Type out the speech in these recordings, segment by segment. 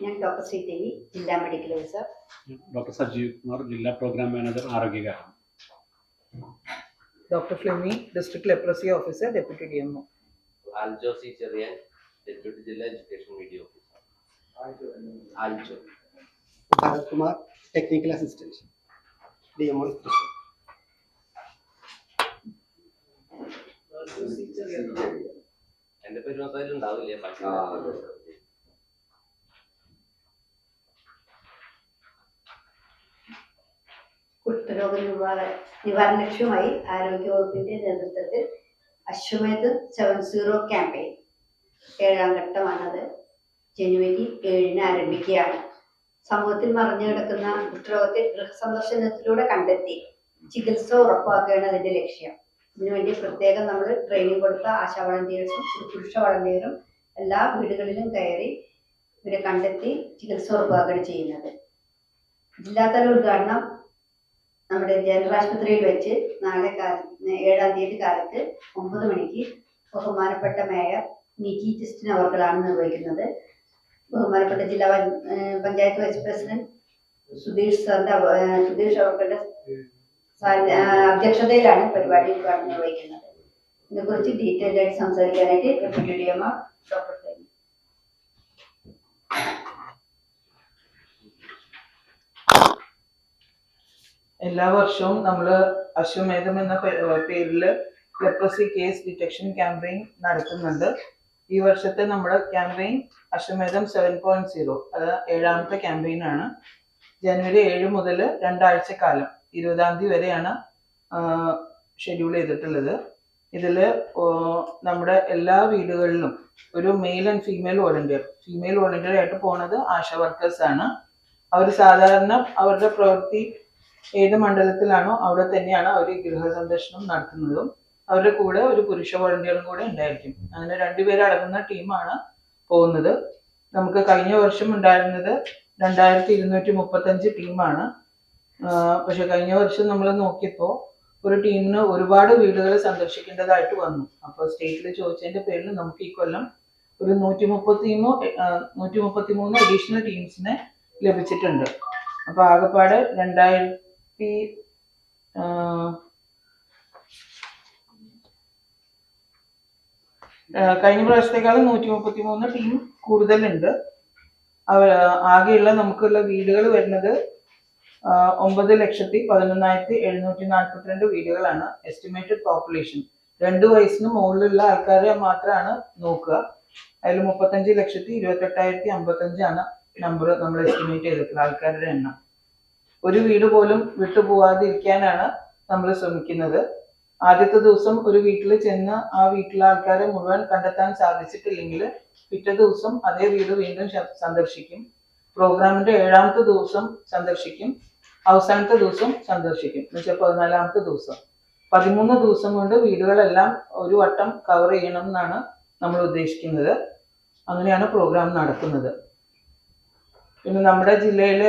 ഞാൻ ഡോക്ടർ ശ്രീദേവി ജില്ലാ medical officer doctor Sajeev Kumar ജില്ലാ programme manager ആരോഗ്യകാരം doctor Flemy district leprosy officer deputy D M O Aljo C Cherian deputy ജില്ലാ education media officer Aljo. Bharath Kumar technical assistant D M എന്റെ പേര് ഉണ്ടാവില്ലേ കുഷ്ഠരോഗ നിവാരണ ലക്ഷ്യമായി ആരോഗ്യവകുപ്പിന്റെ നേതൃത്വത്തിൽ അശ്വമേധ് seven zero campaign ഏഴാം ഘട്ടമാണത്. ജനുവരി ഏഴിന് ആരംഭിക്കുകയാണ്. സമൂഹത്തിൽ മറിഞ്ഞു കിടക്കുന്ന കുഷ്ഠരോഗത്തെ ഗൃഹസന്ദർശനത്തിലൂടെ കണ്ടെത്തി ചികിത്സ ഉറപ്പാക്കുകയാണ് അതിന്റെ ലക്ഷ്യം. ഇതിനുവേണ്ടി പ്രത്യേകം നമ്മൾ ട്രെയിനിങ് കൊടുത്ത ആശാ വളണ്ടിയേഴ്സും പുരുഷ വളണ്ടിയറും എല്ലാ വീടുകളിലും കയറി ഇവരെ കണ്ടെത്തി ചികിത്സ ഉറപ്പാക്കുകയാണ് ചെയ്യുന്നത്. ജില്ലാതല ഉദ്ഘാടനം നമ്മുടെ ജനറൽ ആശുപത്രിയിൽ വെച്ച് നാളെ ഏഴാം തീയതി കാലത്ത് ഒമ്പത് മണിക്ക് ബഹുമാനപ്പെട്ട മേയർ നിക്കി ജസ്റ്റിൻ അവർകളാണ് നിർവഹിക്കുന്നത്. ബഹുമാനപ്പെട്ട ജില്ലാ പഞ്ചായത്ത് വൈസ് പ്രസിഡന്റ് സുധീഷ് സാറിന്റെ സുധീഷ് ആഹ് അധ്യക്ഷതയിലാണ് പരിപാടി ഉദ്ഘാടനം നിർവഹിക്കുന്നത്. ഇതിനെക്കുറിച്ച് ഡീറ്റെയിൽ ആയിട്ട് സംസാരിക്കാനായിട്ട് ഡെപ്യൂട്ടി ഡി എം ഡോക്ടർ എല്ലാ വർഷവും നമ്മൾ അശ്വമേധം എന്ന പേരിൽ ലെപ്രസി കേസ് ഡിറ്റക്ഷൻ ക്യാമ്പയിൻ നടത്തുന്നുണ്ട്. ഈ വർഷത്തെ നമ്മുടെ ക്യാമ്പയിൻ അശ്വമേധം സെവൻ പോയിന്റ് സീറോ അത് ഏഴാമത്തെ ക്യാമ്പയിൻ ആണ് ജനുവരി ഏഴ് മുതൽ രണ്ടാഴ്ച കാലം ഇരുപതാം തീയതി വരെയാണ് ഷെഡ്യൂൾ ചെയ്തിട്ടുള്ളത്. ഇതിൽ നമ്മുടെ എല്ലാ വീടുകളിലും ഒരു male and female volunteer female volunteer ആയിട്ട് പോണത് ആശാ വർക്കേഴ്സ് ആണ് അവർ സാധാരണ അവരുടെ പ്രവൃത്തി ഏത് മണ്ഡലത്തിലാണോ അവിടെ തന്നെയാണ് അവർ ഗൃഹസന്ദർശനം നടത്തുന്നതും. അവരുടെ കൂടെ ഒരു പുരുഷ വോളണ്ടിയറും കൂടെ ഉണ്ടായിരിക്കും. അങ്ങനെ രണ്ടുപേരടങ്ങുന്ന ടീമാണ് പോകുന്നത്. നമുക്ക് കഴിഞ്ഞ വർഷം ഉണ്ടായിരുന്നത് രണ്ടായിരത്തി ഇരുന്നൂറ്റി മുപ്പത്തഞ്ച് ടീമാണ് പക്ഷെ കഴിഞ്ഞ വർഷം നമ്മൾ നോക്കിയപ്പോൾ ഒരു ടീമിന് ഒരുപാട് വീടുകൾ സന്ദർശിക്കേണ്ടതായിട്ട് വന്നു. അപ്പോൾ സ്റ്റേറ്റിൽ ചോദിച്ചതിന്റെ പേരിൽ നമുക്ക് ഈ കൊല്ലം ഒരു നൂറ്റി മുപ്പത്തി നൂറ്റി മുപ്പത്തി മൂന്ന് അഡീഷണൽ ടീംസിനെ ലഭിച്ചിട്ടുണ്ട്. അപ്പോൾ ആകെപ്പാട് രണ്ടായിരത്തി ആ, കഴിഞ്ഞ പ്രാവശ്യത്തേക്കാളും നൂറ്റി മുപ്പത്തി മൂന്ന് ടീം കൂടുതലുണ്ട് ആകെയുള്ള നമുക്കുള്ള വീടുകൾ വരുന്നത് ഒമ്പത് ലക്ഷത്തി പതിനൊന്നായിരത്തി എഴുന്നൂറ്റി നാൽപ്പത്തിരണ്ട് വീടുകളാണ് എസ്റ്റിമേറ്റഡ് പോപ്പുലേഷൻ രണ്ട് വയസ്സിന് മുകളിലുള്ള ആൾക്കാരെ മാത്രമാണ് നോക്കുക. അതിൽ മുപ്പത്തഞ്ച് ലക്ഷത്തി ഇരുപത്തെട്ടായിരത്തി അമ്പത്തഞ്ചാണ് നമ്പർ നമ്മൾ എസ്റ്റിമേറ്റ് ചെയ്തിട്ടുള്ള ആൾക്കാരുടെ എണ്ണം. ഒരു വീട് പോലും വിട്ടുപോകാതിരിക്കാനാണ് നമ്മൾ ശ്രമിക്കുന്നത്. ആദ്യത്തെ ദിവസം ഒരു വീട്ടിൽ ചെന്ന് ആ വീട്ടിലെ ആൾക്കാരെ മുഴുവൻ കണ്ടെത്താൻ സാധിച്ചിട്ടില്ലെങ്കിൽ പിറ്റേ ദിവസം അതേ വീട് വീണ്ടും സന്ദർശിക്കും. പ്രോഗ്രാമിന്റെ ഏഴാമത്തെ ദിവസം സന്ദർശിക്കും. അവസാനത്തെ ദിവസം സന്ദർശിക്കും. എന്നുവെച്ചാൽ പതിനാലാമത്തെ ദിവസം. പതിമൂന്ന് ദിവസം കൊണ്ട് വീടുകളെല്ലാം ഒരു വട്ടം കവർ ചെയ്യണം എന്നാണ് നമ്മൾ ഉദ്ദേശിക്കുന്നത്. അങ്ങനെയാണ് പ്രോഗ്രാം നടക്കുന്നത്. പിന്നെ നമ്മുടെ ജില്ലയിൽ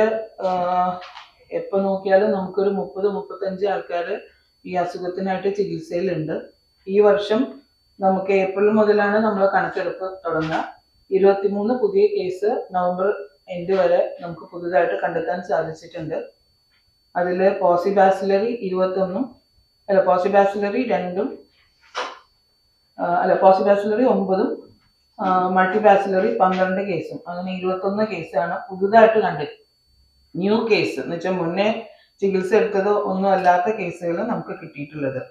എപ്പോൾ നോക്കിയാലും നമുക്കൊരു മുപ്പത് മുപ്പത്തഞ്ച് ആൾക്കാർ ഈ അസുഖത്തിനായിട്ട് ചികിത്സയിലുണ്ട്. ഈ വർഷം നമുക്ക് ഏപ്രിൽ മുതലാണ് നമ്മൾ കണക്കെടുപ്പ് തുടങ്ങുക. ഇരുപത്തിമൂന്ന് പുതിയ കേസ് നവംബർ എൻഡ് വരെ നമുക്ക് പുതുതായിട്ട് കണ്ടെത്താൻ സാധിച്ചിട്ടുണ്ട്. അതിൽ പോസിബാസിലറി ഇരുപത്തൊന്നും അല്ല പോസിബാസിലറി രണ്ടും അല്ല പോസിബാസിലറി ഒമ്പതും മൾട്ടിബാസിലറി പന്ത്രണ്ട് കേസും. അങ്ങനെ ഇരുപത്തൊന്ന് കേസാണ് പുതുതായിട്ട് കണ്ടത് ന്യൂ കേസ് എന്ന് വെച്ചാൽ മുന്നേ ചികിത്സ എടുത്തതോ ഒന്നും അല്ലാത്ത കേസുകൾ നമുക്ക് കിട്ടിയിട്ടുള്ളത്.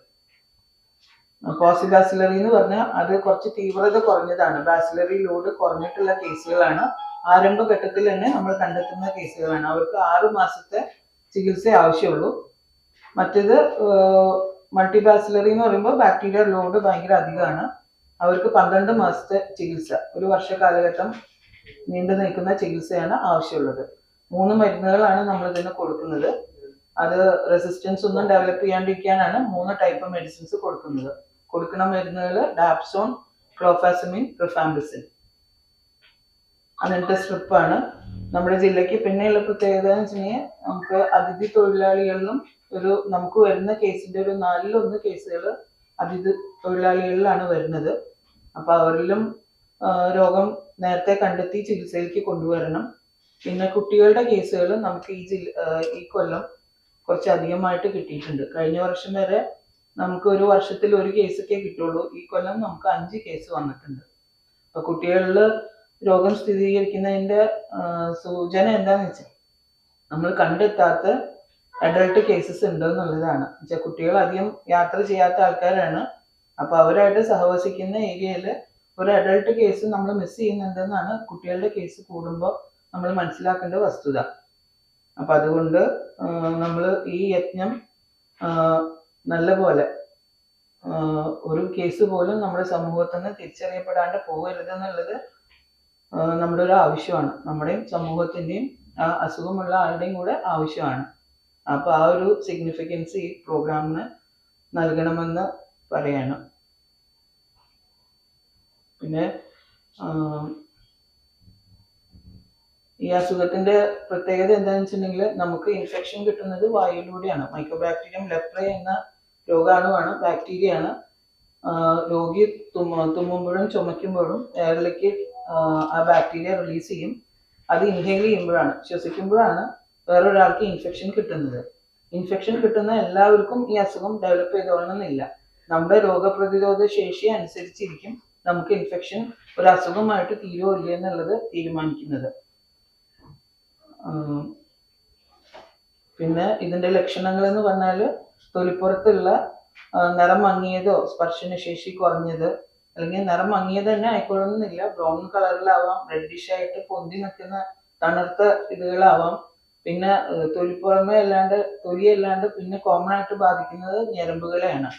പോസിബാസിലറി എന്ന് പറഞ്ഞാൽ അത് കുറച്ച് തീവ്രത കുറഞ്ഞതാണ്. ബാസിലറി ലോഡ് കുറഞ്ഞിട്ടുള്ള കേസുകളാണ്. ആരംഭഘട്ടത്തിൽ തന്നെ നമ്മൾ കണ്ടെത്തുന്ന കേസുകളാണ്. അവർക്ക് ആറു മാസത്തെ ചികിത്സ ആവശ്യമുള്ളൂ. മറ്റേത് മൾട്ടി ബാസിലറി എന്ന് പറയുമ്പോൾ ബാക്ടീരിയ ലോഡ് ഭയങ്കര അധികമാണ്. അവർക്ക് പന്ത്രണ്ട് മാസത്തെ ചികിത്സ ഒരു വർഷ കാലഘട്ടം നീണ്ടു നിൽക്കുന്ന ചികിത്സയാണ് ആവശ്യമുള്ളത്. മൂന്ന് മരുന്നുകളാണ് നമ്മൾ ഇതിന് കൊടുക്കുന്നത്. അത് റെസിസ്റ്റൻസ് ഒന്നും ഡെവലപ്പ് ചെയ്യാണ്ടിരിക്കാനാണ് മൂന്ന് ടൈപ്പ് മെഡിസിൻസ് കൊടുക്കുന്നത്. കൊടുക്കുന്ന മരുന്നുകൾ ഡാപ്സോൺ ക്ലോഫാസമിൻ റിഫാംബിസിൻ അങ്ങനത്തെ സ്ട്രിപ്പാണ് നമ്മുടെ ജില്ലയ്ക്ക് പിന്നെയുള്ള പ്രത്യേകത എന്ന് വെച്ചിട്ടുണ്ടെങ്കിൽ നമുക്ക് അതിഥി തൊഴിലാളികളിലും ഒരു നമുക്ക് വരുന്ന കേസിന്റെ ഒരു നാലിലൊന്ന് കേസുകൾ അതിഥി തൊഴിലാളികളിലാണ് വരുന്നത്. അപ്പൊ അവരിലും രോഗം നേരത്തെ കണ്ടെത്തി ചികിത്സയിലേക്ക് കൊണ്ടുവരണം. പിന്നെ കുട്ടികളുടെ കേസുകൾ നമുക്ക് ഈ ജില്ല ഈ കൊല്ലം കുറച്ച് അധികമായിട്ട് കിട്ടിയിട്ടുണ്ട്. കഴിഞ്ഞ വർഷം വരെ നമുക്ക് ഒരു വർഷത്തിൽ ഒരു കേസൊക്കെ കിട്ടുള്ളൂ. ഈ കൊല്ലം നമുക്ക് അഞ്ച് കേസ് വന്നിട്ടുണ്ട്. അപ്പൊ കുട്ടികളിൽ രോഗം സ്ഥിരീകരിക്കുന്നതിന്റെ സൂചന എന്താന്ന് വെച്ചാൽ നമ്മൾ കണ്ടെത്താത്ത അഡൾട്ട് കേസസ് ഉണ്ട് എന്നുള്ളതാണ്. വെച്ചാൽ കുട്ടികൾ അധികം യാത്ര ചെയ്യാത്ത ആൾക്കാരാണ്. അപ്പൊ അവരായിട്ട് സഹവസിക്കുന്ന ഏരിയയിൽ ഒരു അഡൾട്ട് കേസ് നമ്മൾ മിസ് ചെയ്യുന്നുണ്ടെന്നാണ് കുട്ടികളുടെ കേസ് കൂടുമ്പോൾ നമ്മൾ മനസ്സിലാക്കേണ്ട വസ്തുത. അപ്പൊ അതുകൊണ്ട് നമ്മൾ ഈ യജ്ഞം നല്ലപോലെ ഒരു കേസ് പോലും നമ്മുടെ സമൂഹത്തിൽ നിന്ന് തിരിച്ചറിയപ്പെടാണ്ട് പോകരുത് എന്നുള്ളത് ആ, നമ്മുടെ ഒരു ആവശ്യമാണ്. നമ്മുടെയും സമൂഹത്തിന്റെയും ആ അസുഖമുള്ള ആളുടെയും കൂടെ ആവശ്യമാണ്. അപ്പൊ ആ ഒരു സിഗ്നിഫിക്കൻസ് ഈ പ്രോഗ്രാമിന് നൽകണമെന്ന് പറയാണ്. പിന്നെ ഈ അസുഖത്തിന്റെ പ്രത്യേകത എന്താണെന്ന് വെച്ചിട്ടുണ്ടെങ്കിൽ നമുക്ക് ഇൻഫെക്ഷൻ കിട്ടുന്നത് വായുവിലൂടെയാണ് മൈക്രോബാക്ടീരിയം ലെപ്ര എന്ന രോഗാണുവാണ് ബാക്ടീരിയയാണ് രോഗി തുമ്മ തുമ്മുമ്പോഴും ചുമയ്ക്കുമ്പോഴും എയറിലേക്ക് ആ ബാക്ടീരിയ റിലീസ് ചെയ്യും. അത് ഇൻഹെയിൽ ചെയ്യുമ്പോഴാണ്. ശ്വസിക്കുമ്പോഴാണ് വേറൊരാൾക്ക് ഇൻഫെക്ഷൻ കിട്ടുന്നത്. ഇൻഫെക്ഷൻ കിട്ടുന്ന എല്ലാവർക്കും ഈ അസുഖം ഡെവലപ്പ് ചെയ്തോളണമെന്നില്ല. നമ്മുടെ രോഗപ്രതിരോധ ശേഷി അനുസരിച്ചിരിക്കും നമുക്ക് ഇൻഫെക്ഷൻ ഒരു അസുഖമായിട്ട് തീരുമോ എന്നുള്ളത് തീരുമാനിക്കുന്നത്. പിന്നെ ഇതിന്റെ ലക്ഷണങ്ങൾ എന്ന് പറഞ്ഞാൽ തൊലിപ്പുറത്തുള്ള നിറം മങ്ങിയതോ സ്പർശനശേഷി കുറഞ്ഞത് അല്ലെങ്കിൽ നിറം മങ്ങിയത് തന്നെ ആയിക്കൊള്ളുന്നില്ല. ബ്രൗൺ കളറിലാവാം റെഡിഷ് ആയിട്ട് പൊന്തി നിൽക്കുന്ന തണുത്ത ഇതുകളാവാം. പിന്നെ തൊലിപ്പുറമേ അല്ലാണ്ട് തൊലി അല്ലാണ്ട് പിന്നെ കോമൺ ആയിട്ട് ബാധിക്കുന്നത് ഞരമ്പുകളെയാണ്.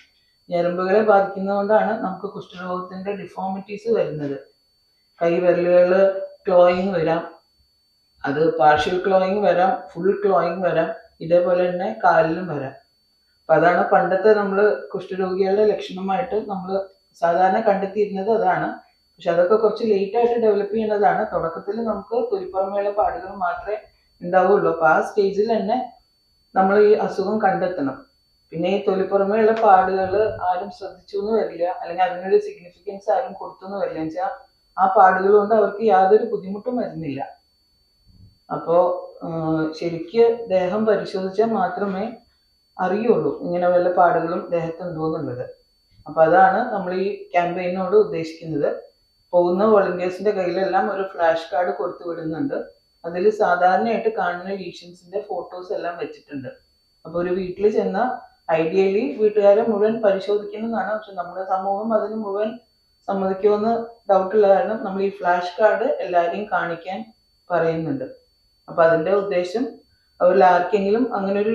ഞരമ്പുകളെ ബാധിക്കുന്നതുകൊണ്ടാണ് നമുക്ക് കുഷ്ഠരോഗത്തിന്റെ ഡിഫോമിറ്റീസ് വരുന്നത്. കൈവിരലുകൾ ക്ലോയിങ് വരാം. അത് പാർഷ്യൽ ക്ലോയിങ് വരാം ഫുൾ ക്ലോയിങ് വരാം ഇതേപോലെ തന്നെ കാലിലും വരാം. അപ്പൊ അതാണ് പണ്ടത്തെ നമ്മൾ കുഷ്ഠരോഗികളുടെ ലക്ഷണമായിട്ട് നമ്മൾ സാധാരണ കണ്ടെത്തിയിരുന്നത് അതാണ്. പക്ഷെ അതൊക്കെ കുറച്ച് ലേറ്റ് ആയിട്ട് ഡെവലപ്പ് ചെയ്യുന്നതാണ്. തുടക്കത്തിൽ നമുക്ക് തൊലിപ്പുറമേയുള്ള പാടുകൾ മാത്രമേ ഉണ്ടാവുള്ളൂ. അപ്പൊ ആ സ്റ്റേജിൽ തന്നെ നമ്മൾ ഈ അസുഖം കണ്ടെത്തണം. പിന്നെ ഈ തൊലിപ്പുറമേയുള്ള പാടുകൾ ആരും ശ്രദ്ധിച്ചു എന്ന് വരില്ല. അല്ലെങ്കിൽ അതിനൊരു സിഗ്നിഫിക്കൻസ് ആരും കൊടുത്തു എന്ന് വരില്ല. വെച്ചാൽ ആ പാടുകൾ കൊണ്ട് അവർക്ക് യാതൊരു ബുദ്ധിമുട്ടും വരുന്നില്ല. അപ്പോ ആഹ് ശരിക്ക് ദേഹം പരിശോധിച്ചാൽ മാത്രമേ അറിയുള്ളൂ ഇങ്ങനെ വല്ല പാടുകളും ദേഹത്തുണ്ടോ എന്നുള്ളത് അപ്പൊ അതാണ് നമ്മൾ ഈ ക്യാമ്പയിനോട് ഉദ്ദേശിക്കുന്നത്. പോകുന്ന വോളണ്ടിയേഴ്സിന്റെ കയ്യിലെല്ലാം ഒരു ഫ്ലാഷ് കാർഡ് കൊടുത്തു വിടുന്നുണ്ട്. അതിൽ സാധാരണയായിട്ട് കാണുന്ന ലീഷൻസിന്റെ ഫോട്ടോസ് എല്ലാം വെച്ചിട്ടുണ്ട്. അപ്പോൾ ഒരു വീട്ടിൽ ചെന്ന ഐഡിയലി വീട്ടുകാരെ മുഴുവൻ പരിശോധിക്കുന്നതാണ് പക്ഷെ നമ്മുടെ സമൂഹം അതിന് മുഴുവൻ സമ്മതിക്കുമെന്ന് ഡൗട്ടുള്ള കാരണം നമ്മൾ ഈ ഫ്ലാഷ് കാർഡ് എല്ലാവരെയും കാണിക്കാൻ പറയുന്നുണ്ട്. അപ്പൊ അതിന്റെ ഉദ്ദേശം അവരിൽ ആർക്കെങ്കിലും അങ്ങനെ ഒരു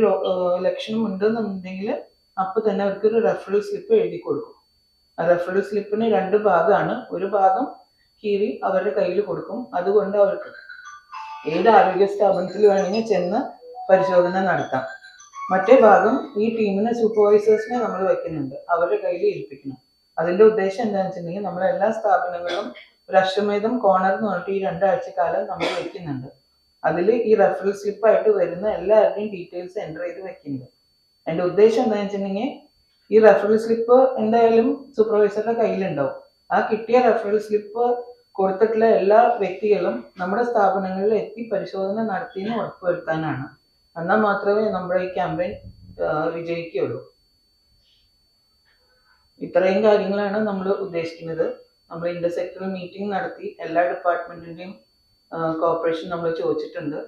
ലക്ഷണം ഉണ്ടെന്നുണ്ടെങ്കിൽ അപ്പൊ തന്നെ അവർക്ക് ഒരു റെഫറൽ സ്ലിപ്പ് എഴുതി കൊടുക്കും. ആ റെഫറൽ സ്ലിപ്പിന് രണ്ട് ഭാഗമാണ്. ഒരു ഭാഗം കീറി അവരുടെ കയ്യിൽ കൊടുക്കും. അതുകൊണ്ട് അവർക്ക് ഏത് ആരോഗ്യ സ്ഥാപനത്തിൽ വേണമെങ്കിൽ ചെന്ന് പരിശോധന നടത്താം. മറ്റേ ഭാഗം ഈ ടീമിനെ സൂപ്പർവൈസേഴ്സിനെ നമ്മൾ വെക്കുന്നുണ്ട്. അവരുടെ കയ്യിൽ ഏൽപ്പിക്കണം. അതിന്റെ ഉദ്ദേശം എന്താണെന്ന് വെച്ചിട്ടുണ്ടെങ്കിൽ നമ്മൾ എല്ലാ ഒരു അശ്വമേധം കോണർ എന്ന് പറഞ്ഞിട്ട് ഈ രണ്ടാഴ്ച കാലം നമ്മൾ വെക്കുന്നുണ്ട്. അതിൽ ഈ റെഫറൽ സ്ലിപ്പ് ആയിട്ട് വരുന്ന എല്ലാവരുടെയും ഡീറ്റെയിൽസ് എന്റർ ചെയ്ത് വെക്കുന്നത് എന്റെ ഉദ്ദേശം എന്താണെന്ന് വെച്ചിട്ടുണ്ടെങ്കിൽ ഈ റെഫറൽ സ്ലിപ്പ് എന്തായാലും സൂപ്പർവൈസറുടെ കയ്യിലുണ്ടാവും. ആ കിട്ടിയ റെഫറൽ സ്ലിപ്പ് കൊടുത്തിട്ടുള്ള എല്ലാ വ്യക്തികളും നമ്മുടെ സ്ഥാപനങ്ങളിൽ എത്തി പരിശോധന നടത്തിയെന്ന് ഉറപ്പുവരുത്താനാണ്. എന്നാൽ മാത്രമേ നമ്മുടെ ഈ ക്യാമ്പയിൻ വിജയിക്കുകയുള്ളൂ. ഇത്രയും കാര്യങ്ങളാണ് നമ്മൾ ഉദ്ദേശിക്കുന്നത്. നമ്മൾ ഇന്റർസെക്ടറൽ മീറ്റിംഗ് നടത്തി എല്ലാ ഡിപ്പാർട്ട്മെന്റിന്റെയും കോപ്പറേഷൻ നമ്മൾ ചോദിച്ചിട്ടുണ്ട്.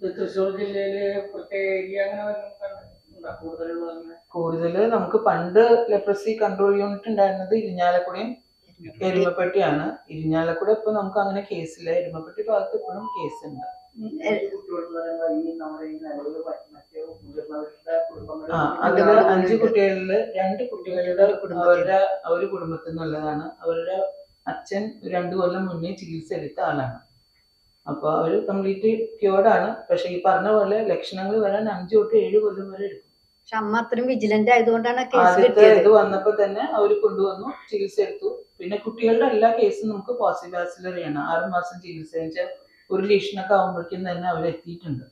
ഇത് തൃശ്ശൂർ ജില്ലയിൽ പ്രത്യേക ഏരിയ അങ്ങനെ? കൂടുതലുള്ള കൂടുതൽ നമുക്ക് പണ്ട് ലെപ്രസി കൺട്രോൾ യൂണിറ്റ് ഉണ്ടായിരുന്നത് ഇരിഞ്ഞാലക്കുടയും എരുമപ്പെട്ടിയാണ്. ഇരിഞ്ഞാലക്കുട ഇപ്പൊ നമുക്ക് അങ്ങനെ കേസില്ല എരുമപ്പെട്ടി ഭാഗത്ത് ഇപ്പോഴും കേസുണ്ട് ഉണ്ട്. അതിൽ അഞ്ച് കുട്ടികളിൽ രണ്ട് കുട്ടികളുടെ അവരുടെ ഒരു കുടുംബത്തിൽ നിന്നുള്ളതാണ്. അവരുടെ അച്ഛൻ രണ്ടു കൊല്ലം മുന്നേ ചികിത്സ എടുത്ത ആളാണ്. അപ്പൊ അവർ കംപ്ലീറ്റ് ക്യൂർഡ് ആണ്. പക്ഷെ ഈ പറഞ്ഞ പോലെ ലക്ഷണങ്ങൾ വരാൻ അഞ്ചു തൊട്ട് ഏഴ് കൊല്ലം വരെ എടുക്കും. പക്ഷെ അമ്മ അത്രയും വിജിലന്റ് ആയതുകൊണ്ടാണ് കേസ് ആദ്യത്തെ കിട്ടിയത്. ഇത് വന്നപ്പോ തന്നെ അവർ കൊണ്ടുവന്നു ചികിത്സ എടുത്തു. പിന്നെ കുട്ടികളുടെ എല്ലാ കേസും നമുക്ക് പോസിറ്റീവ് ആക്സിലറിയാണ് ആറ് മാസം ചികിത്സ വെച്ചാൽ ഒരു ലീഷനൊക്കെ ആകുമ്പോഴേക്കും തന്നെ അവർ എത്തിയിട്ടുണ്ട്.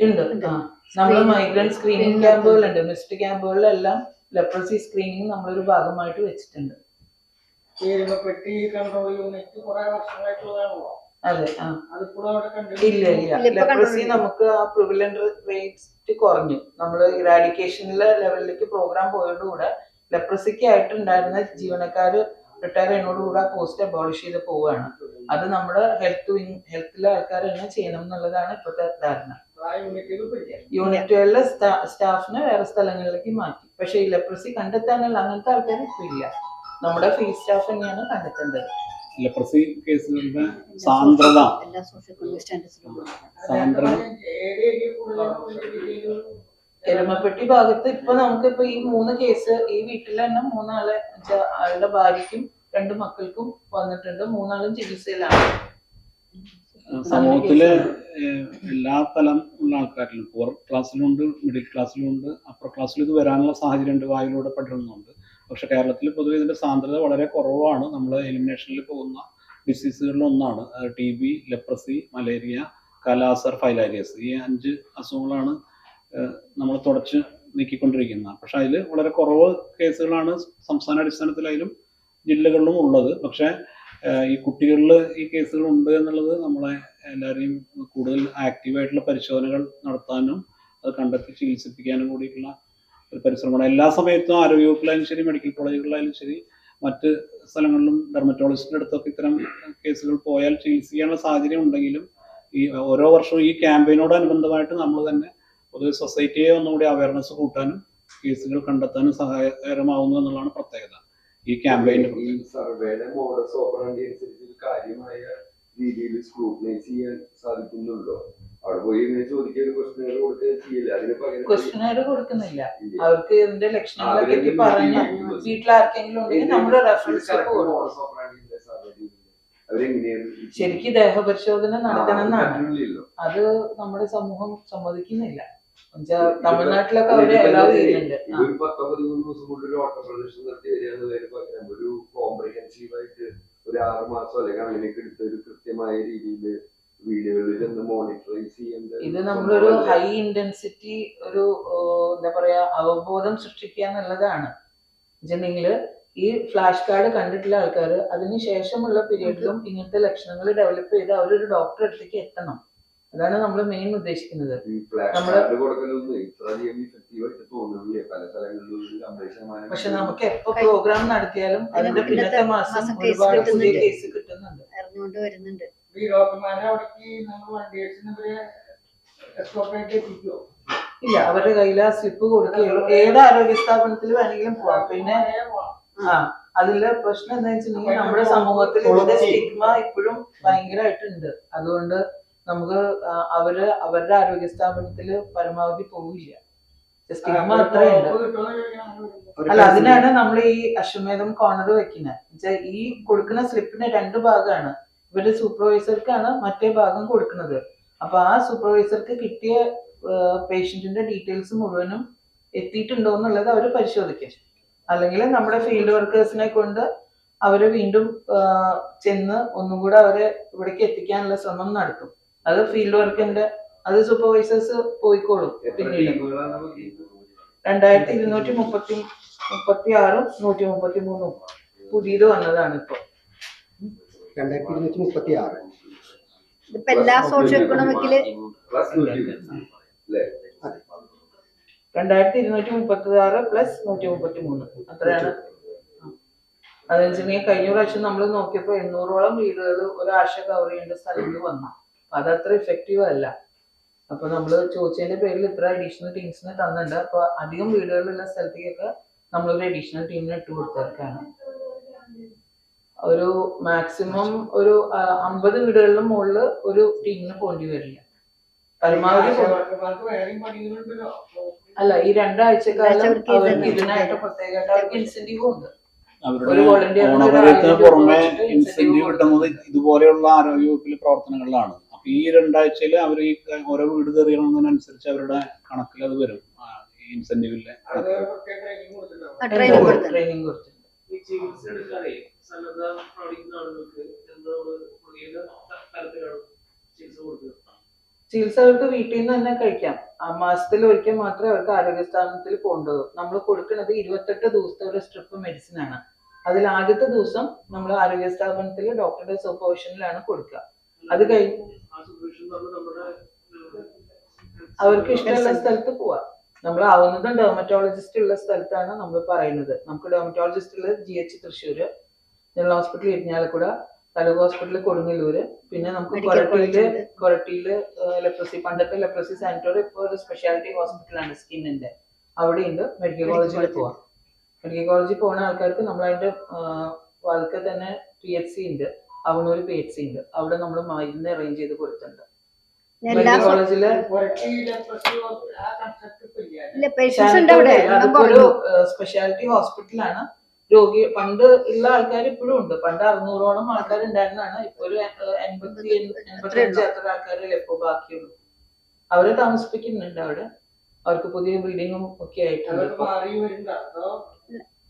ഉണ്ട്. നമ്മൾ മൈഗ്രന്റ് സ്ക്രീനിങ് ക്യാമ്പുകളുണ്ട് മിസ്റ്റ് ക്യാമ്പുകളിലെല്ലാം ലെപ്രസി സ്ക്രീനിങ് നമ്മളൊരു ഭാഗമായിട്ട് വെച്ചിട്ടുണ്ട്. ഈ എരുമപ്പെട്ടി കൺട്രോൾ യൂണിറ്റ് കുറെ വർഷങ്ങളായിട്ടുള്ളതാണല്ലോ അതെ ആ ഇല്ല ഇല്ല ലെപ്രസി നമുക്ക് ആ പ്രിവിലന്റ് റേറ്റ് കുറഞ്ഞു. നമ്മൾ ഇറാഡിക്കേഷനിലെ ലെവലിലേക്ക് പ്രോഗ്രാം പോയതോടുകൂടെ ലെപ്രസിക്ക് ആയിട്ടുണ്ടായിരുന്ന ജീവനക്കാര് റിട്ടയർ ചെയ്യുന്നതോടുകൂടെ ആ പോസ്റ്റ് അബോളിഷ് ചെയ്ത് പോവുകയാണ്. അത് നമ്മുടെ ഹെൽത്ത് വിങ് ഹെൽത്തിലെ ആൾക്കാർ തന്നെ ചെയ്യണം എന്നുള്ളതാണ് ഇപ്പോഴത്തെ ധാരണ. യൂണിറ്റുകളിലെ സ്റ്റാഫിനെ വേറെ സ്ഥലങ്ങളിലേക്ക് മാറ്റി. പക്ഷേ ഈ ലെപ്രസി കണ്ടെത്താനുള്ള അങ്ങനത്തെ ആൾക്കാർ ഇപ്പൊ ഇല്ല. നമ്മുടെ ഫീസ് സ്റ്റാഫ് തന്നെയാണ് കണ്ടെത്തേണ്ടത്. ലെപ്രസി കേസുകളുടെ സാന്ദ്രത. സാന്ദ്രത. എരുമപ്പെട്ടി ഭാഗത്ത് ഇപ്പൊ നമുക്ക് ഇപ്പൊ ഈ മൂന്ന് കേസ് ഈ വീട്ടിൽ തന്നെ മൂന്നാളെ ആളുടെ ഭാര്യയ്ക്കും രണ്ട് മക്കൾക്കും വന്നിട്ടുണ്ട്. മൂന്നാളും ചികിത്സയിലാണ്. സമൂഹത്തിൽ എല്ലാ തലം ഉള്ള ആൾക്കാരിലും പുവർ ക്ലാസ്സിലുണ്ട് മിഡിൽ ക്ലാസ്സിലുണ്ട് അപ്പർ ക്ലാസ്സിലും ഇത് വരാനുള്ള സാഹചര്യം ഉണ്ട് വായിലൂടെ പടരുന്നുണ്ട് പക്ഷെ കേരളത്തിൽ പൊതുവെ ഇതിന്റെ സാന്ദ്രത വളരെ കുറവാണ്. നമ്മൾ എലിമിനേഷനിൽ പോകുന്ന ഡിസീസുകളിൽ ഒന്നാണ്. T B leprosy malaria കലാസർ filariasis ഈ അഞ്ച് അസുഖങ്ങളാണ് നമ്മൾ തുടച്ച് നീക്കിക്കൊണ്ടിരിക്കുന്നത് പക്ഷെ അതിൽ വളരെ കുറവ് കേസുകളാണ് സംസ്ഥാന അടിസ്ഥാനത്തിലായാലും ജില്ലകളിലും ഉള്ളത്. പക്ഷേ ഈ കുട്ടികളിൽ ഈ കേസുകൾ ഉണ്ട് എന്നുള്ളത് നമ്മളെ എല്ലാവരെയും കൂടുതൽ ആക്റ്റീവായിട്ടുള്ള പരിശോധനകൾ നടത്താനും അത് കണ്ടെത്തി ചികിത്സിപ്പിക്കാനും കൂടിയിട്ടുള്ള ഒരു പരിശ്രമമാണ്. എല്ലാ സമയത്തും ആരോഗ്യവകുപ്പിലായാലും ശരി മെഡിക്കൽ കോളേജുകളിലായാലും ശരി മറ്റ് സ്ഥലങ്ങളിലും ഡെർമറ്റോളജിസ്റ്റിന്റെ അടുത്തൊക്കെ ഇത്തരം കേസുകൾ പോയാൽ ചികിത്സിക്കാനുള്ള സാഹചര്യം ഉണ്ടെങ്കിലും ഈ ഓരോ വർഷവും ഈ ക്യാമ്പയിനോടനുബന്ധമായിട്ട് നമ്മൾ തന്നെ പൊതുവെ സൊസൈറ്റിയെ ഒന്നുകൂടി അവയർനെസ് കൂട്ടാനും കേസുകൾ കണ്ടെത്താനും സഹായകരമാവുന്നു എന്നുള്ളതാണ് പ്രത്യേകത. ഈ ക്യാമ്പയിൻ ഈ സർവേയുടെ മോഡസ് ഓപ്പറണ്ടി അനുസരിച്ച് കാര്യമായ രീതിയിൽ സ്ക്രൂട്ടിനൈസ് ചെയ്യാൻ സാധിക്കുന്നുണ്ടോ അവിടെ പോയി ഇങ്ങനെ ചോദിക്കുക ഒരു ക്വസ്റ്റ്യൻ കൊടുക്കുക ചെയ്യില്ല. അതിന് പകരം ക്വസ്റ്റ്യനായിട്ട് കൊടുക്കുന്നില്ല. അവർക്ക് ഇതിന്റെ ലക്ഷണങ്ങളെ പറ്റി അവരെങ്കിലും പറഞ്ഞ ആർക്കെങ്കിലും ഉണ്ടെങ്കിൽ നമ്മുടെ റെഫറൻസ് ശരിക്കും ദേഹപരിശോധന നടത്തണം എന്നാണ്. അത് നമ്മുടെ സമൂഹം സമ്മതിക്കുന്നില്ല. തമിഴ്നാട്ടിലൊക്കെ അവർ അലൗ ചെയ്യുന്നുണ്ട്. ആ. ഒരു പത്തൊമ്പത് ദിവസം കൊണ്ട് ഒരു ഓട്ട പ്രദർശനം നടത്തി വരികയാണെന്നതിന് പകരം ഒരു കോംപ്രിഹെൻസീവ് ആയിട്ട് ഒരു ആറ് മാസം അല്ലെങ്കിൽ അങ്ങനെയൊക്കെ എടുത്ത് ഒരു കൃത്യമായ രീതിയിൽ വീടുകളിൽ ചെന്ന് മോണിറ്ററൈസ് ചെയ്യേണ്ട ഇത് നമ്മളൊരു ഹൈ ഇന്റൻസിറ്റി ഒരു എന്താ പറയാ അവബോധം സൃഷ്ടിക്കുക എന്നുള്ളതാണ്. വെച്ചിട്ടുണ്ടെങ്കിൽ ഈ ഫ്ലാഷ് കാർഡ് കണ്ടിട്ടുള്ള ആൾക്കാർ അതിനുശേഷമുള്ള പീരീഡിലും ഇങ്ങനത്തെ ലക്ഷണങ്ങൾ ഡെവലപ്പ് ചെയ്ത് അവരൊരു ഡോക്ടറെ അടുത്തേക്ക് എത്തണം. അതാണ് നമ്മൾ മെയിൻ ഉദ്ദേശിക്കുന്നത്. പക്ഷെ നമുക്ക് എപ്പോ പ്രോഗ്രാം നടത്തിയാലും അതിന്റെ പിന്നത്തെ മാസം ഒരുപാട് പുതിയ. കേസ് കിട്ടുന്നുണ്ട്. അറിഞ്ഞുകൊണ്ട് വരുന്നുണ്ട്. ഈ ഡോക്ടർമാരെ അവിടേക്ക് നമ്മൾ വണ്ടിയേഴ്സിന് ഇവരെ എക്സ്പ്ലോറേറ്റ് എത്തിക്കുമോ ഇല്ല അവരുടെ കയ്യിൽ ആ സ്ലിപ്പ് കൊടുക്കുകയുള്ളൂ. ഏത് ആരോഗ്യ സ്ഥാപനത്തിൽ വേണമെങ്കിലും പോവാം. പിന്നെ ആ അതിലെ പ്രശ്നം എന്താ വെച്ചിട്ടുണ്ടെങ്കിൽ നമ്മുടെ സമൂഹത്തിൽ സ്റ്റിഗ്മ ഇപ്പോഴും ഭയങ്കരമായിട്ടുണ്ട് അതുകൊണ്ട് നമുക്ക് അവർ അവരുടെ ആരോഗ്യ സ്ഥാപനത്തിൽ പരമാവധി പോവില്ല. സ്റ്റിഗ്മ അത്രയുണ്ട് അല്ല അതിനാണ് നമ്മൾ ഈ അശ്വമേധം കോർണർ വെക്കുന്നത് വെച്ചാൽ ഈ കൊടുക്കുന്ന സ്ലിപ്പിന് രണ്ട് ഭാഗമാണ് ഇവർ സൂപ്പർവൈസർക്കാണ് മറ്റേ ഭാഗം കൊടുക്കുന്നത്. അപ്പൊ ആ സൂപ്പർവൈസർക്ക് കിട്ടിയ പേഷ്യന്റിന്റെ ഡീറ്റെയിൽസ് മുഴുവനും എത്തിയിട്ടുണ്ടോ എന്നുള്ളത് അവർ പരിശോധിക്കും. അല്ലെങ്കിൽ നമ്മുടെ ഫീൽഡ് വർക്കേഴ്സിനെ കൊണ്ട് അവരെ വീണ്ടും ചെന്ന് ഒന്നും കൂടെ അവരെ ഇവിടേക്ക് എത്തിക്കാനുള്ള ശ്രമം നടത്തും. അത് ഫീൽഡ് വർക്കിന്റെ അത് സൂപ്പർവൈസേഴ്സ് പോയിക്കോളും പിന്നീട്. രണ്ടായിരത്തി ഇരുന്നൂറ്റി മുപ്പത്തി മുപ്പത്തി ആറും നൂറ്റി മുപ്പത്തി മൂന്നും പുതിയത് വന്നതാണ് ഇപ്പൊ രണ്ടായിരത്തി ഇരുന്നൂറ്റി മുപ്പത്തി ആറ് ഇതിപ്പോ എല്ലാ സോഷ്യോ എക്കണോമിക്കിൽ പ്ലസ് നൂറ്റി അല്ലേ രണ്ടായിരത്തി ഇരുന്നൂറ്റി മുപ്പത്തി ആറ് പ്ലസ് നൂറ്റി മുപ്പത്തി മൂന്ന് അത്രയാണ്. അതെന്ന് വെച്ചിട്ടുണ്ടെങ്കിൽ കഴിഞ്ഞ പ്രാവശ്യം നമ്മൾ നോക്കിയപ്പോൾ എണ്ണൂറോളം വീടുകൾ ഒരാഴ്ച കവർ ചെയ്യേണ്ട സ്ഥലങ്ങളിൽ വന്നു. അപ്പൊ അതത്ര ഇഫക്റ്റീവ് അല്ല. അപ്പൊ നമ്മൾ ചോദിച്ചതിന്റെ പേരിൽ ഇത്ര അഡീഷണൽ ടീംസിനെ തന്നിട്ടുണ്ട്. അപ്പൊ അധികം വീടുകളിലുള്ള സ്ഥലത്തേക്കൊക്കെ നമ്മളൊരു അഡീഷണൽ ടീമിനെ ഇട്ട് കൊടുത്തേക്കാണ് ഒരു മാക്സിമം ഒരു അമ്പത് വീടുകളിലും മുകളിൽ ഒരു ടീമിന് പോണ്ടി വരില്ല. പരമാവധി അല്ല ഈ രണ്ടാഴ്ചക്കാലം രണ്ടാഴ്ച അവർക്ക്. ഇതിനായിട്ട് പ്രത്യേകമായിട്ട് അവർക്ക് ഇൻസെന്റീവ് ഉണ്ട്. അവരുടെ പുറമെ ഇൻസെന്റീവ് കിട്ടുന്നത് ഇതുപോലെയുള്ള ആരോഗ്യ വകുപ്പിലെ പ്രവർത്തനങ്ങളിലാണ്. ഈ രണ്ടാഴ്ചയിൽ അവർ ഈ ഓരോ വീട് കയറിയണമെന്നതിനനുസരിച്ച് അവരുടെ കണക്കിൽ അത് വരും. ഇൻസെന്റീവിലെ ചികിത്സ അവർക്ക് വീട്ടിൽ നിന്ന് തന്നെ കഴിക്കാം. ആ മാസത്തിൽ ഒരിക്കൽ മാത്രമേ അവർക്ക് ആരോഗ്യ സ്ഥാപനത്തിൽ പോകേണ്ടത് നമ്മൾ കൊടുക്കുന്നത് ഇരുപത്തെട്ട് ദിവസത്തെ ഒരു സ്ട്രിപ്പ് മെഡിസിൻ ആണ്. അതിൽ ആദ്യത്തെ ദിവസം നമ്മൾ ആരോഗ്യ സ്ഥാപനത്തിൽ ഡോക്ടറുടെ സൂപ്പർവിഷനിലാണ് കൊടുക്കുക. അത് കഴിഞ്ഞ് അവർക്ക് ഇഷ്ടമുള്ള സ്ഥലത്ത് പോവാം. നമ്മൾ ആവുന്നതും ഡെർമറ്റോളജിസ്റ്റ് ഉള്ള സ്ഥലത്താണ് നമ്മൾ പറയുന്നത്. നമുക്ക് ഡെർമറ്റോളജിസ്റ്റ് ഉള്ളത് G H Thrissur general hospital Irinjalakuda taluk hospital Kodungallur പിന്നെ നമുക്ക് കൊരട്ടിയിൽ കൊരട്ടിയിൽ കൊരട്ടിയിൽ ലെപ്രസി പണ്ടത്തെ ലെപ്രസി സാനിറ്റോറി ഇപ്പോൾ ഒരു സ്പെഷ്യാലിറ്റി ഹോസ്പിറ്റലാണ് സ്കിന്നിന്റെ അവിടെയുണ്ട്. മെഡിക്കൽ Medical കോളേജിൽ പോവാം. മെഡിക്കൽ കോളേജിൽ പോകുന്ന ആൾക്കാർക്ക് നമ്മൾ അതിന്റെ വാൽക്ക് തന്നെ പി എച്ച് സി ഉണ്ട്. അവണൂര് ഒരു പേറ്റ്സി ഉണ്ട്. അവിടെ നമ്മൾ മരുന്ന് അറേഞ്ച് ചെയ്ത് കൊടുത്തിട്ടുണ്ട്. കോളേജിൽ അവിടെ. ഒരു സ്പെഷ്യാലിറ്റി ഹോസ്പിറ്റലാണ് രോഗി പണ്ട് ഉള്ള ആൾക്കാർ ഇപ്പോഴും ഉണ്ട്. പണ്ട് അറുന്നൂറോളം ആൾക്കാർ ഉണ്ടായിരുന്നതാണ്. ഇപ്പൊ ഒരു എൺപത്തി എൺപത്തിയഞ്ച് അത്ര ആൾക്കാരല്ലേ ഇപ്പൊ ബാക്കിയുള്ളൂ. അവരെ താമസിപ്പിക്കുന്നുണ്ട് അവിടെ. അവർക്ക് പുതിയ ബിൽഡിങ്ങും ഒക്കെ ആയിട്ടുണ്ട്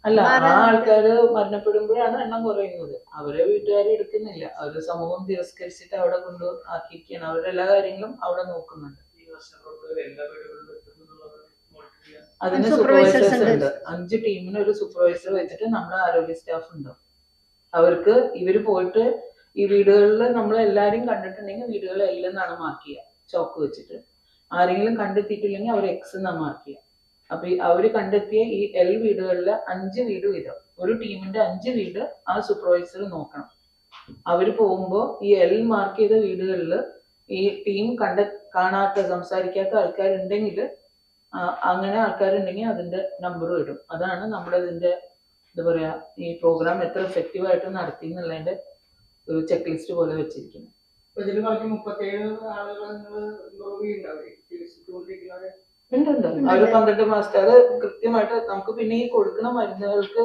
അല്ല ആ ആൾക്കാര് മരണപ്പെടുമ്പോഴാണ് എണ്ണം കുറയുന്നത്. അവരെ വീട്ടുകാരെ എടുക്കുന്നില്ല. അവർ സമൂഹം തിരസ്കരിച്ചിട്ട് അവിടെ കൊണ്ട് ആക്കിയിരിക്കുകയാണ്. അവരുടെ എല്ലാ കാര്യങ്ങളും അവിടെ നോക്കുന്നുണ്ട്. അതിന് സൂപ്പർവൈസേഴ്സ് ഉണ്ട്. അഞ്ച് ടീമിന് ഒരു സൂപ്പർവൈസർ വെച്ചിട്ട് നമ്മുടെ ആരോഗ്യ സ്റ്റാഫ് ഉണ്ടാവും അവർക്ക് ഇവർ പോയിട്ട് ഈ വീടുകളിൽ നമ്മൾ എല്ലാരെയും കണ്ടിട്ടുണ്ടെങ്കിൽ വീടുകളിലെല്ലാം എല്ലാം എന്നാണ് മാർക്ക് ചെയ്യുക. ചോക്ക് വെച്ചിട്ട്. ആരെങ്കിലും കണ്ടെത്തിയിട്ടില്ലെങ്കിൽ അവർ എക്സ് ചെയ്യുക. അപ്പൊ അവർ കണ്ടെത്തിയ ഈ എൽ വീടുകളിൽ അഞ്ച് വീട് വീതം ഒരു ടീമിന്റെ അഞ്ച് വീട് ആ സൂപ്പർവൈസർ നോക്കണം. അവർ പോകുമ്പോ ഈ എൽ മാർക്ക് ചെയ്ത വീടുകളിൽ ഈ ടീം കണ്ട കാണാത്ത സംസാരിക്കാത്ത ആൾക്കാരുണ്ടെങ്കിൽ അങ്ങനെ ആൾക്കാരുണ്ടെങ്കിൽ അതിന്റെ നമ്പർ ഇടും അതാണ് നമ്മുടെ ഇതിന്റെ എന്താ പറയാ ഈ പ്രോഗ്രാം എത്ര എഫക്റ്റീവ് ആയിട്ട് നടത്തി എന്നുള്ളതിന്റെ ഒരു ചെക്ക് ലിസ്റ്റ് പോലെ വെച്ചിരിക്കുന്നത്. ഉണ്ട് പന്ത്രണ്ട് അത് കൃത്യമായിട്ട് നമുക്ക് പിന്നെ ഈ കൊടുക്കുന്ന മരുന്നുകൾക്ക്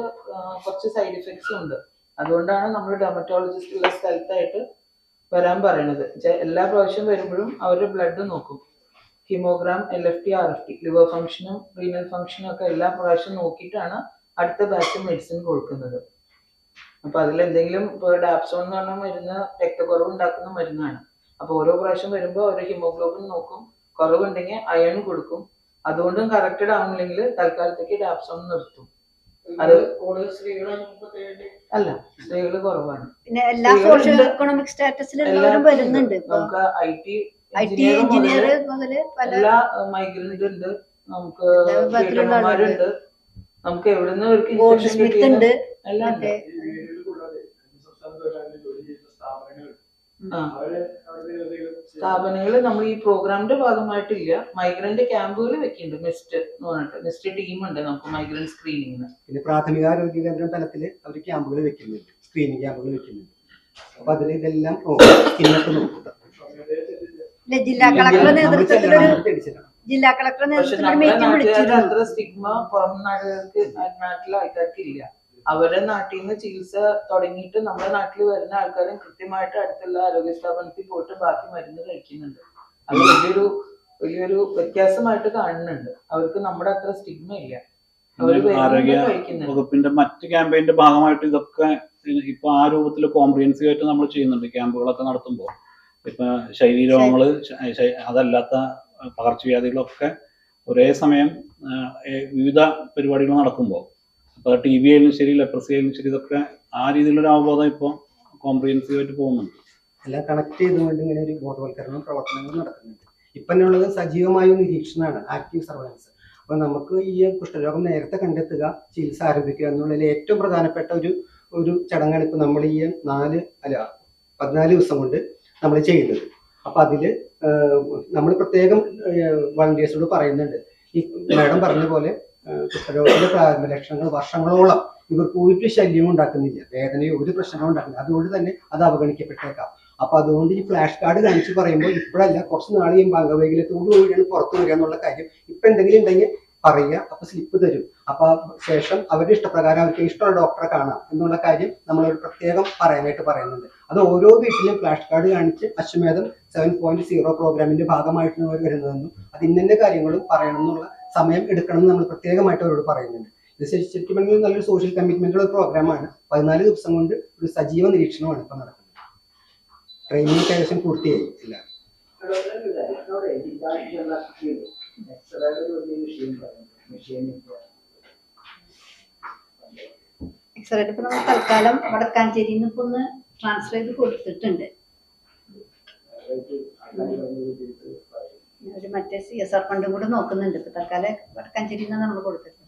കുറച്ച് സൈഡ് എഫക്ട്സും ഉണ്ട്. അതുകൊണ്ടാണ് നമ്മൾ ഡെർമറ്റോളജിസ്റ്റ് ഉള്ള സ്ഥലത്തായിട്ട് വരാൻ പറയണത്. എല്ലാ പ്രാവശ്യം വരുമ്പോഴും അവരുടെ ബ്ലഡ് നോക്കും. Haemogram L F T R F T liver ഫംഗ്ഷനും റീനൽ ഫംഗ്ഷനും ഒക്കെ എല്ലാ പ്രാവശ്യം നോക്കിയിട്ടാണ് അടുത്ത ബാച്ച് മെഡിസിൻ കൊടുക്കുന്നത്. അപ്പൊ അതിൽ എന്തെങ്കിലും ഇപ്പോൾ ഡാപ്സോൺ എന്ന് പറഞ്ഞ മരുന്ന് രക്തക്കുറവ് ഉണ്ടാക്കുന്ന മരുന്നാണ്. അപ്പൊ ഓരോ പ്രാവശ്യം വരുമ്പോൾ അവരുടെ ഹിമോഗ്ലോബിൻ നോക്കും. കുറവുണ്ടെങ്കിൽ അയൺ കൊടുക്കും. അതുകൊണ്ടും കറക്റ്റഡ് ആവുന്നില്ലെങ്കിൽ തൽക്കാലത്തേക്ക് രാപ്സം നിർത്തും. അത് അല്ല സ്ത്രീകൾ കുറവാണ്. പിന്നെ എല്ലാ. സോഷ്യൽ എക്കണോമിക് സ്റ്റാറ്റസിലുള്ളവരും വരുന്നുണ്ട് നമുക്ക് I T I T engineer മുതൽ പല എല്ലാ മൈഗ്രന്റ് ഉണ്ട്. നമുക്ക് വീട്ടമ്മമാരുണ്ട്. നമുക്ക് എവിടുന്ന് അവർക്ക് ഇൻഫെക്ഷൻ ഉണ്ട്. എല്ലാം ഉണ്ട്. മറ്റേ സ്ഥാപനങ്ങൾ നമ്മൾ ഈ പ്രോഗ്രാമിന്റെ ഭാഗമായിട്ടില്ല. മൈഗ്രന്റ് ക്യാമ്പുകൾ വെക്കുന്നുണ്ട് മിസ്റ്റ് എന്ന് പറഞ്ഞിട്ട്. മിസ്റ്റ് ടീം ഉണ്ട് നമുക്ക് മൈഗ്രന്റ് സ്ക്രീനിങ്ങിന് പിന്നെ പ്രാഥമിക ആരോഗ്യ കേന്ദ്രം തലത്തിൽ അവർ ക്യാമ്പുകൾ വെക്കുന്നുണ്ട്. സ്ക്രീനിങ് ക്യാമ്പുകൾ വെക്കുന്നുണ്ട്. അപ്പൊ അതിൽ ഇതെല്ലാം ജില്ലാ കളക്ടറുടെ നേതൃത്വത്തിലൊരു ജില്ലാ കളക്ടർ നേതൃത്വത്തിൽ മീറ്റിംഗ് നാട്ടുകാരുടെ വിളിച്ചിരുന്നു. അത്ര സ്റ്റിഗ്മ പുറം നാടുകൾക്ക് നാട്ടിലെ ആൾക്കാർക്ക് ഇല്ല. അവരെ നാട്ടിൽ നിന്ന് ചികിത്സ തുടങ്ങിയിട്ട് നമ്മുടെ നാട്ടിൽ വരുന്ന ആൾക്കാരും കൃത്യമായിട്ട് അടുത്തുള്ള ആരോഗ്യ സ്ഥാപനത്തിൽ പോയിട്ട് ബാക്കി മരുന്ന് കഴിക്കുന്നുണ്ട്. അത് വലിയൊരു വലിയൊരു വ്യത്യാസമായിട്ട് കാണുന്നുണ്ട്. അവർക്ക് നമ്മുടെ അത്ര സ്റ്റിഗ്മ ഇല്ല. ആരോഗ്യ വകുപ്പിന്റെ മറ്റ് ക്യാമ്പയിന്റെ ഭാഗമായിട്ട് ഇതൊക്കെ ഇപ്പൊ ആ രൂപത്തിൽ കോംപ്രിഹെൻസീവ് ആയിട്ട് നമ്മൾ ചെയ്യുന്നുണ്ട്. ക്യാമ്പുകളൊക്കെ നടത്തുമ്പോൾ ഇപ്പൊ ശൈലി രോഗങ്ങൾ ശ- ശ- അതല്ലാത്ത പകർച്ചവ്യാധികളൊക്കെ ഒരേ സമയം വിവിധ പരിപാടികൾ നടക്കുമ്പോൾ അപ്പോൾ ടി വി ആയാലും ശരി ലെപ്രസി ആയാലും ശരി ഇതൊക്കെ ആ രീതിയിലൊരു അവബോധം ഇപ്പോൾ കോംപ്രിഹെൻസീവ് ആയിട്ട് പോകുന്നുണ്ട്. എല്ലാം കണക്ട് ചെയ്തുകൊണ്ട് ഇങ്ങനെ ഒരു ബോധവൽക്കരണ പ്രവർത്തനങ്ങൾ നടക്കുന്നുണ്ട്. ഇപ്പം ഉള്ളത് സജീവമായ നിരീക്ഷണമാണ് ആക്റ്റീവ് സർവൈലൻസ് അപ്പോൾ നമുക്ക് ഈ കുഷ്ഠരോഗം നേരത്തെ കണ്ടെത്തുക ചികിത്സ ആരംഭിക്കുക എന്നുള്ളതിൽ ഏറ്റവും പ്രധാനപ്പെട്ട ഒരു ഒരു ചടങ്ങാണ് ഇപ്പോൾ നമ്മൾ ഈ നാല് അല്ല പതിനാല് ദിവസം കൊണ്ട് നമ്മൾ ചെയ്യുന്നത് അപ്പോൾ അതിൽ നമ്മൾ പ്രത്യേകം വളണ്ടിയേഴ്സിനോട് പറയുന്നുണ്ട്. ഈ മാഡം പറഞ്ഞ പോലെ കുഷ്ഠരോഗത്തിന്റെ പ്രാരംഭ ലക്ഷണങ്ങൾ വർഷങ്ങളോളം ഇവർക്ക് ഒരു ശല്യവും ഉണ്ടാക്കുന്നില്ല. വേദനയോ ഒരു പ്രശ്നവും ഉണ്ടാക്കുന്നില്ല. അതുകൊണ്ട് തന്നെ അത് അവഗണിക്കപ്പെട്ടേക്കാം. അപ്പൊ അതുകൊണ്ട് ഈ ഫ്ലാഷ് കാർഡ് കാണിച്ച് പറയുമ്പോൾ ഇപ്പോഴല്ല കുറച്ച് നാൾ കഴിയുമ്പോൾ അംഗവൈകല്യത്തോട് കൂടിയാണ് പുറത്തു വരിക എന്നുള്ള കാര്യം ഇപ്പൊ എന്തെങ്കിലും ഉണ്ടെങ്കിൽ പറയുക അപ്പൊ സ്ലിപ്പ് തരും. അപ്പൊ ശേഷം അവരുടെ ഇഷ്ടപ്രകാരം അവർക്ക് ഇഷ്ടമുള്ള ഡോക്ടറെ കാണാം എന്നുള്ള കാര്യം നമ്മൾ പ്രത്യേകം പറയാനായിട്ട് പറയുന്നുണ്ട്. അത് ഓരോ വീട്ടിലും ഫ്ലാഷ് കാർഡ് കാണിച്ച് അശ്വമേധം സെവൻ പോയിന്റ് സീറോ പ്രോഗ്രാമിന്റെ ഭാഗമായിട്ടാണ് അവർ വരുന്നതെന്നും അത് ഇന്നെ കാര്യങ്ങളും പറയണം എന്നുള്ള സമയം എടുക്കണം നമ്മൾ പ്രത്യേകമായിട്ട് അവരോട് പറയുന്നുണ്ട്. ഇത് ശരി- ശരിക്കും നല്ലൊരു സോഷ്യൽ കമ്മിറ്റ്മെന്റുള്ള പ്രോഗ്രാമാണ് പതിനാല് ദിവസം കൊണ്ട് ഒരു സജീവ നിരീക്ഷണമാണ് ഇപ്പൊ നടക്കുന്നത്. ട്രെയിനിങ് ഏകദേശം പൂർത്തിയായി ഇല്ല തൽക്കാലം ഇപ്പൊ ഒന്ന് ട്രാൻസ്ഫർ ചെയ്ത് കൊടുത്തിട്ടുണ്ട്. ഒരു മറ്റേ സി എസ് ആർ ഫണ്ടും കൂടെ നോക്കുന്നുണ്ട്. ഇപ്പൊ തൽക്കാലം വടക്കാഞ്ചേരിയിൽ നിന്നാണ് നമ്മൾ കൊടുത്തിട്ടുള്ളത്.